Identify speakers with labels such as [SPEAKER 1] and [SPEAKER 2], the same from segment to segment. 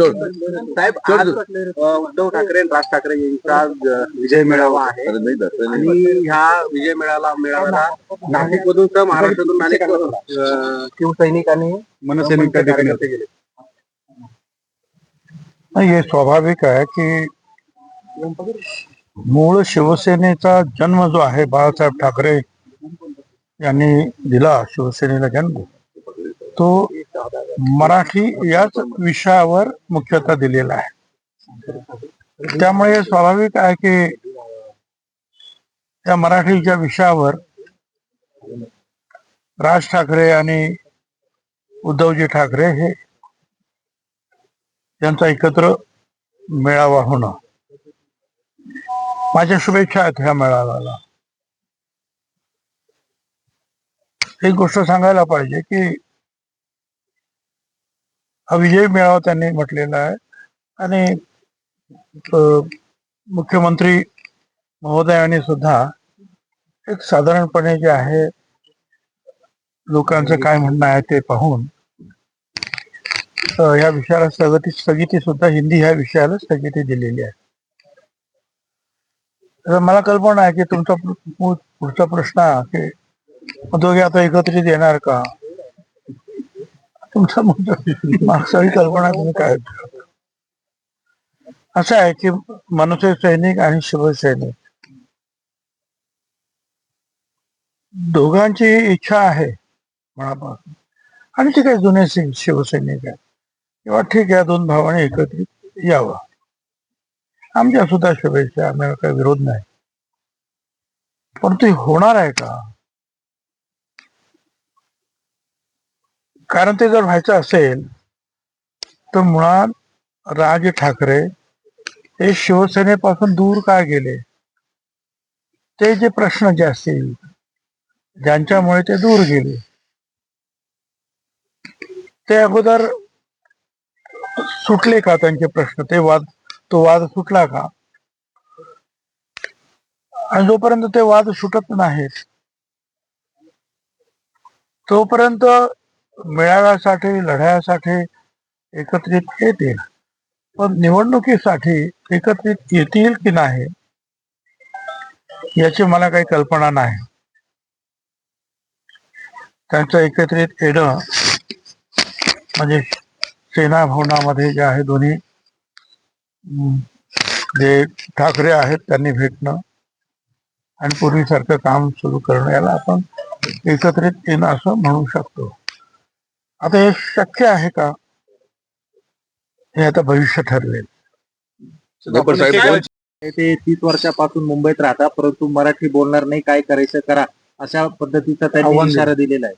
[SPEAKER 1] साहेब आज उद्धव ठाकरे राज ठाकरे यांचा विजय मेळावा आहे आणि ह्या विजय मेळावा मेळाव्याला नाशिक मधून तर महाराष्ट्रातून अनेक अ, शिवसैनिक आणि मनसैनिक गेले
[SPEAKER 2] नाही हे स्वाभाविक आहे की मूळ शिवसेनेचा जन्म जो आहे बाळासाहेब ठाकरे यांनी दिला शिवसेनेला जन्म. तो मराठी याच विषयावर मुख्यतः दिलेला आहे. त्यामुळे स्वाभाविक आहे की त्या मराठीच्या विषयावर राज ठाकरे आणि उद्धवजी ठाकरे हे यांचा एकत्र मेळावा होणं. माझ्या शुभेच्छा आहेत ह्या मेळाव्याला. एक गोष्ट सांगायला पाहिजे की हा विजय मेळावा त्यांनी म्हटलेला आहे. आणि मुख्यमंत्री महोदयाने सुद्धा एक साधारणपणे जे आहे लोकांचं काय म्हणणं आहे ते पाहून या विषयाला स्थगिती स्थगिती सुद्धा हिंदी ह्या विषयाला स्थगिती दिलेली आहे. तर मला कल्पना आहे की तुमचा पुढचा प्रश्न आहे की दोघे आता एकत्रित येणार का? तुमचा मुद्दा कल्पना तुम्ही काय असं आहे की मनसे सैनिक आणि शिवसैनिक. दोघांची इच्छा आहे मनापासून आणि ते काही जुने शिव- शिवसैनिक आहेत. किंवा ठीक आहे दोन भावाने एकत्रित यावं. आमच्या सुद्धा शुभेच्छा आम्हाला काही विरोध नाही. पण ते होणार आहे का? कारण ते जर व्हायचं असेल तर मुळात राज ठाकरे हे शिवसेनेपासून दूर का गेले? ते जे प्रश्न जे असतील ज्यांच्यामुळे ते दूर गेले. ते अगोदर सुटले का त्यांचे प्रश्न? ते वाद तो वाद सुटला का? आणि जोपर्यंत ते वाद सुटत नाहीत तोपर्यंत मेळाव्यासाठी लढ्यासाठी एकत्रित येतील. पण निवडणुकीसाठी एकत्रित येतील की नाही याची मला काही कल्पना नाही. त्यांचं एकत्रित येणं म्हणजे सेना भवनामध्ये जे आहे दोन्ही जे ठाकरे आहेत त्यांनी भेटणं आणि पूर्वीसारखं काम सुरू करणं याला आपण एकत्रित येणं असं म्हणू शकतो. आता हे शक्य आहे का? हे आता भविष्य ठरवेल.
[SPEAKER 1] ते तीस वर्षापासून मुंबईत राहता परंतु मराठी बोलणार नाही काय करायचं करा अशा पद्धतीचा त्यांनी इशारा दिलेला आहे.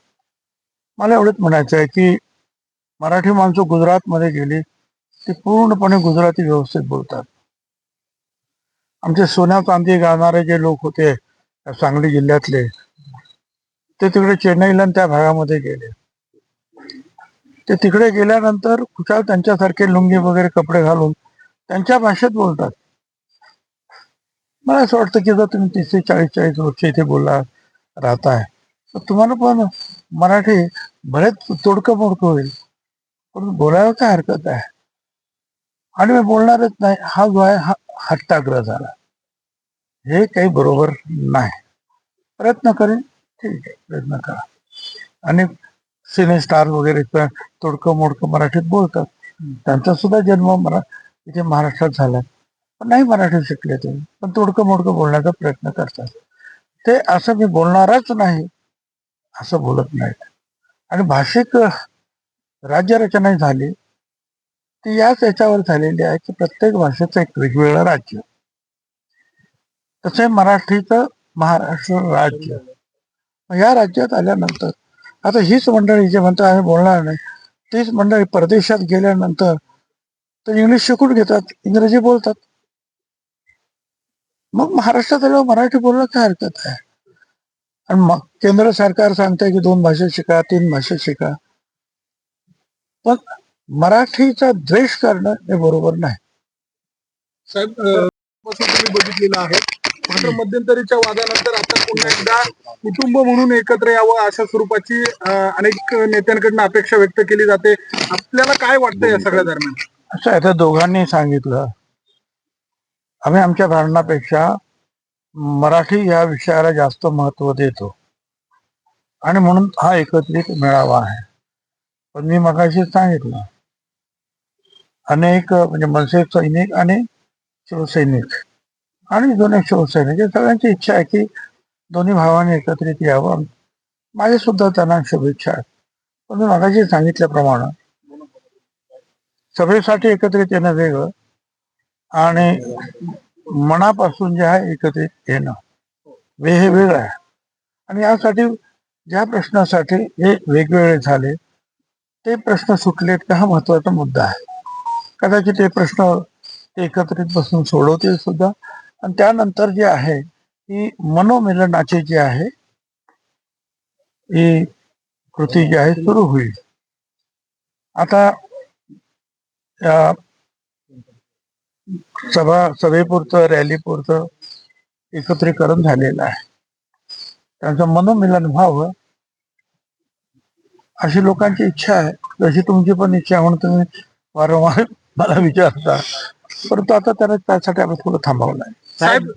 [SPEAKER 2] मला एवढंच म्हणायचं आहे की मराठी माणसं गुजरातमध्ये गेली ते पूर्णपणे गुजराती व्यवस्थित बोलतात. आमचे सोन्या चांदी गाणारे जे लोक होते सांगली जिल्ह्यातले ते तिकडे चेन्नईला त्या भागामध्ये गेले. ते तिकडे गेल्यानंतर खुशाल त्यांच्यासारखे लुंगी वगैरे कपडे घालून त्यांच्या भाषेत बोलतात. मला असं वाटतं की जर तुम्ही तीस ते चाळीस चाळीस वर्ष इथे बोलला राहताय तर तुम्हाला पण मराठी बरेच तोडकं मोडकं होईल. पण बोलायला काय हरकत आहे? आणि मी बोलणारच नाही. हा जो आहे हा हट्टाग्रह झाला. हे काही बरोबर नाही. प्रयत्न करेन. ठीक आहे प्रयत्न करा. आणि सिने स्टार वगैरे तोडकं मोडकं मराठीत बोलतात. त्यांचा सुद्धा जन्म मरा इथे महाराष्ट्रात झाला. पण नाही मराठी शिकले ते. पण तोडकं मोडकं बोलण्याचा प्रयत्न करतात. ते असं मी बोलणारच नाही असं बोलत नाहीत. आणि भाषिक राज्यरचना झाली. ती याच याच्यावर झालेली आहे की प्रत्येक भाषेचं एक वेगवेगळं राज्य. तसे मराठीचं महाराष्ट्र राज्य. मग या राज्यात आल्यानंतर आता हीच मंडळी जे म्हणतात आम्ही बोलणार नाही. तीच मंडळी परदेशात गेल्यानंतर तर इंग्लिश शिकून घेतात इंग्रजी बोलतात. मग महाराष्ट्रात आल्यावर मराठी बोलणं काय हरकत आहे? आणि मग केंद्र सरकार सांगतंय की दोन भाषा शिका तीन भाषा शिका. पण मराठीचा द्वेष करणं हे बरोबर नाही.
[SPEAKER 3] साहेब बघितलेलं आहे. मात्र मध्यंतरीच्या वादानंतर आता पुन्हा एकदा कुटुंब म्हणून एकत्र यावं अशा स्वरूपाची अनेक नेत्यांकडून अपेक्षा व्यक्त केली जाते. आपल्याला काय वाटतं या सगळ्या दरम्यान?
[SPEAKER 2] असं आता दोघांनी सांगितलं. आम्ही आमच्या धारणापेक्षा मराठी या विषयाला जास्त महत्त्व देतो. आणि म्हणून हा एकत्रित मेळावा आहे. पण मी मगाशी सांगितलं. अनेक म्हणजे मनसे सैनिक आणि शिवसैनिक. आणि दोन्ही शिवसेनेचे सगळ्यांची इच्छा आहे की दोन्ही भावांनी एकत्रित यावं. माझी सुद्धा त्यांना शुभेच्छा आहेत. पण मी मगाशी सांगितल्याप्रमाणे सभेसाठी एकत्रित येणं वेगळं आणि मनापासून जे आहे एकत्रित येणं. वे हे वेगळं आहे. आणि यासाठी ज्या प्रश्नासाठी हे वेगवेगळे झाले ते प्रश्न सुटलेत का हा महत्त्वाचा मुद्दा आहे. कदाचित ते प्रश्न ते एकत्रित बसून सोडवतील सुद्धा. आणि त्यानंतर जे आहे की मनोमिलनाची जी आहे ही कृती जी आहे सुरू होईल. आता या सभा सभेपुरतं रॅलीपुरतं एकत्रीकरण झालेलं आहे. त्यांचं मनोमिलन व्हावं अशी लोकांची इच्छा आहे. जशी तुमची पण इच्छा म्हणून तुम्ही वारंवार मला विचारता. परंतु आता त्याला त्यासाठी आम्ही थोडं थांबवलं आहे
[SPEAKER 3] साहेब